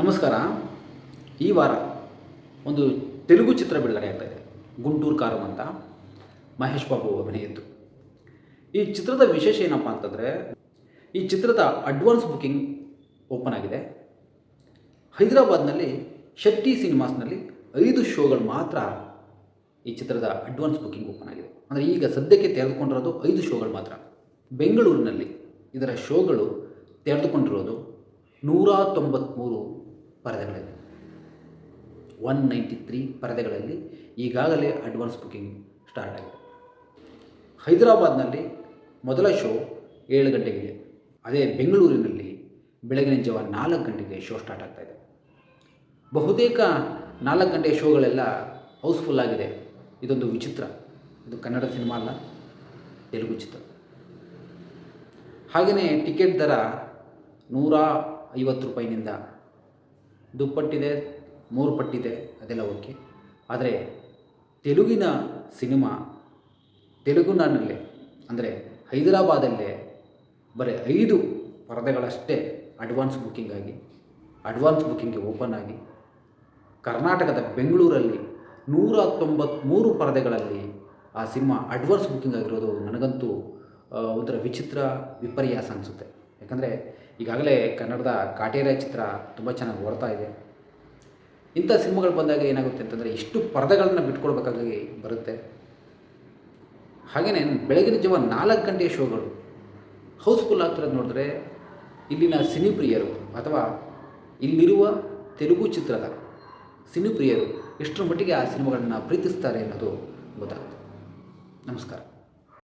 ನಮಸ್ಕಾರ. ಈ ವಾರ ಒಂದು ತೆಲುಗು ಚಿತ್ರ ಬಿಡುಗಡೆ ಆಗ್ತಾ ಇದೆ. ಗುಂಟೂರು ಕಾರು ಅಂತ. ಮಹೇಶ್ ಬಾಬು ಅಭಿನಯದ್ದು ಈ ಚಿತ್ರದ ವಿಶೇಷ ಏನಪ್ಪ ಅಂತಂದರೆ, ಈ ಚಿತ್ರದ ಅಡ್ವಾನ್ಸ್ ಬುಕ್ಕಿಂಗ್ ಓಪನ್ ಆಗಿದೆ. ಹೈದರಾಬಾದ್ನಲ್ಲಿ ಶೆಟ್ಟಿ ಸಿನಿಮಾಸ್ನಲ್ಲಿ ಐದು ಶೋಗಳು ಮಾತ್ರ ಈ ಚಿತ್ರದ ಅಡ್ವಾನ್ಸ್ ಬುಕಿಂಗ್ ಓಪನ್ ಆಗಿದೆ. ಅಂದರೆ ಈಗ ಸದ್ಯಕ್ಕೆ ತೆರೆದುಕೊಂಡಿರೋದು ಐದು ಶೋಗಳು ಮಾತ್ರ. ಬೆಂಗಳೂರಿನಲ್ಲಿ ಇದರ ಶೋಗಳು ತೆರೆದುಕೊಂಡಿರೋದು ನೂರ ತೊಂಬತ್ತ್ಮೂರು ಪರದೆಗಳಿವೆ. ಒನ್ ನೈಂಟಿ ತ್ರೀ ಪರದೆಗಳಲ್ಲಿ ಈಗಾಗಲೇ ಅಡ್ವಾನ್ಸ್ ಬುಕ್ಕಿಂಗ್ ಸ್ಟಾರ್ಟ್ ಆಗಿದೆ. ಹೈದರಾಬಾದ್ನಲ್ಲಿ ಮೊದಲ ಶೋ ಏಳು ಗಂಟೆಗಿದೆ. ಅದೇ ಬೆಂಗಳೂರಿನಲ್ಲಿ ಬೆಳಗಿನ ಜಾವ ನಾಲ್ಕು ಗಂಟೆಗೆ ಶೋ ಸ್ಟಾರ್ಟ್ ಇದೆ. ಬಹುತೇಕ ನಾಲ್ಕು ಗಂಟೆಯ ಶೋಗಳೆಲ್ಲ ಹೌಸ್ಫುಲ್ ಆಗಿದೆ. ಇದೊಂದು ವಿಚಿತ್ರ. ಇದು ಕನ್ನಡ ಸಿನಿಮಾ ಅಲ್ಲ, ತೆಲುಗು ಚಿತ್ರ. ಹಾಗೆಯೇ ಟಿಕೆಟ್ ದರ ನೂರ ಐವತ್ತು ರೂಪಾಯಿನಿಂದ ದುಪ್ಪಟ್ಟಿದೆ, ಮೂರು ಪಟ್ಟಿದೆ, ಅದೆಲ್ಲ ಓಕೆ. ಆದರೆ ತೆಲುಗಿನ ಸಿನಿಮಾ ತೆಲುಗುನಲ್ಲೇ ಅಂದರೆ ಹೈದರಾಬಾದಲ್ಲೇ, ಬರೀ ಐದು ಪರದೆಗಳಷ್ಟೇ ಅಡ್ವಾನ್ಸ್ ಬುಕ್ಕಿಂಗ್ ಆಗಿ ಅಡ್ವಾನ್ಸ್ ಬುಕ್ಕಿಂಗ್ಗೆ ಓಪನ್ ಆಗಿ, ಕರ್ನಾಟಕದ ಬೆಂಗಳೂರಲ್ಲಿ ನೂರ ತೊಂಬತ್ತ್ಮೂರು ಪರದೆಗಳಲ್ಲಿ ಆ ಸಿನಿಮಾ ಅಡ್ವಾನ್ಸ್ ಬುಕ್ಕಿಂಗ್ ಆಗಿರೋದು ನನಗಂತೂ ಒಂಥರ ವಿಚಿತ್ರ ವಿಪರ್ಯಾಸ ಅನಿಸುತ್ತೆ. ಯಾಕಂದರೆ ಈಗಾಗಲೇ ಕನ್ನಡದ ಕಾಟೇರ ಚಿತ್ರ ತುಂಬ ಚೆನ್ನಾಗಿ ಓಡ್ತಾ ಇದೆ. ಇಂಥ ಸಿನಿಮಾಗಳು ಬಂದಾಗ ಏನಾಗುತ್ತೆ ಅಂತಂದರೆ ಇಷ್ಟು ಪರದೆಗಳನ್ನು ಬಿಟ್ಕೊಡ್ಬೇಕಾಗಿ ಬರುತ್ತೆ. ಹಾಗೆಯೇ ಬೆಳಗಿನ ಜಾವ ನಾಲ್ಕು ಗಂಟೆಯ ಶೋಗಳು. ಹೌಸ್ಫುಲ್ ಆಗ್ತಿರೋದು ನೋಡಿದ್ರೆ ಇಲ್ಲಿನ ಸಿನಿಪ್ರಿಯರು ಅಥವಾ ಇಲ್ಲಿರುವ ತೆಲುಗು ಚಿತ್ರದ ಸಿನಿಪ್ರಿಯರು ಎಷ್ಟರ ಮಟ್ಟಿಗೆ ಆ ಸಿನಿಮಾಗಳನ್ನ ಪ್ರೀತಿಸ್ತಾರೆ ಅನ್ನೋದು ಗೊತ್ತಾಗುತ್ತೆ. ನಮಸ್ಕಾರ.